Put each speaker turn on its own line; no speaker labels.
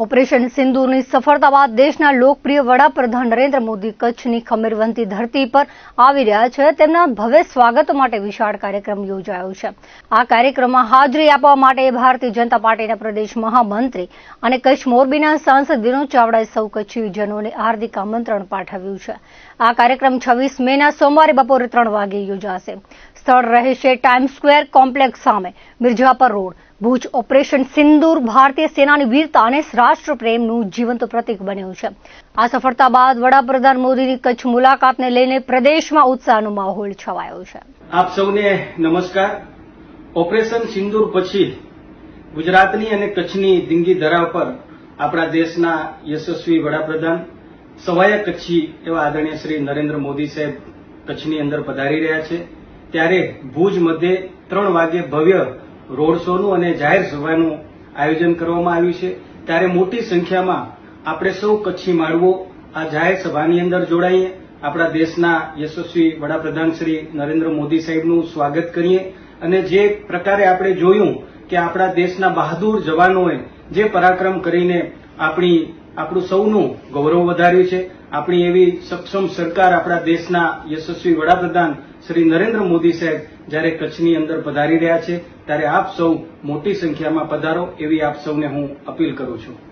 Operation સિંદુરની સફળતા બાદ દેશના લોકપ્રિય વડાપ્રધાન નરેન્દ્ર મોદી કચ્છની ખમીરવંતી ધરતી પર આવી રહ્યા છે. તેમના ભવ્ય સ્વાગત માટે વિશાળ કાર્યક્રમ યોજાયો છે. આ કાર્યક્રમમાં હાજરી આપવા માટે ભારતીય જનતા પાર્ટીના પ્રદેશ મહામંત્રી અને કચ્છ મોરબીના સાંસદ વિનોદ ચાવડાએ સૌ કચ્છીજનોને હાર્દિક આમંત્રણ પાઠવ્યું છે. આ કાર્યક્રમ છવ્વીસ મેના સોમવારે બપોરે ત્રણ વાગે યોજાશે. સ્થળ રહેશે ટાઈમ સ્ક્વેર કોમ્પ્લેક્સ સામે. મિર્જાપર રોડ. ભુજ ઓપરેશન સિંદૂર, ભારતીય સેનાની વીરતા અને રાષ્ટ્રપ્રેમનું જીવંત પ્રતીક બન્યું છે. આ સફળતા બાદ વડાપ્રધાન મોદીની કચ્છ મુલાકાતને લઈને પ્રદેશમાં ઉત્સાહનો માહોલ છવાયો છે.
આપ સૌને નમસ્કાર. ઓપરેશન સિંદૂર પછી ગુજરાતની અને કચ્છની દિંગી ધરા પર આપણા દેશના યશસ્વી વડાપ્રધાન, સવાયા કચ્છી એવા આદરણીય શ્રી નરેન્દ્ર મોદી સાહેબ કચ્છની અંદર પધારી રહ્યા છે. ત્યારે ભુજ મધ્યે ત્રણ વાગે ભવ્ય રોડ શોનું અને જાહેર સભાનું આયોજન કરવામાં આવ્યું છે. ત્યારે મોટી સંખ્યામાં આપણે સૌ કચ્છી માળવો આ જાહેર સભાની અંદર જોડાઈએ. આપણા દેશના યશસ્વી વડાપ્રધાન શ્રી નરેન્દ્ર મોદી સાહેબનું સ્વાગત કરીએ. અને જે પ્રકારે આપણે જોયું કે આપણા દેશના બહાદુર જવાનોએ જે પરાક્રમ કરીને આપણી આપણું સૌનું ગૌરવ વધાર્યું છે. આપણી એવી સક્ષમ સરકાર આપણા દેશના યશસ્વી વડાપ્રધાન શ્રી નરેન્દ્ર મોદી સાહેબ જ્યારે કચ્છની અંદર પધારી રહ્યા છે, ત્યારે આપ સૌ મોટી સંખ્યામાં પધારો એવી આપ સૌને હું અપીલ કરું છું.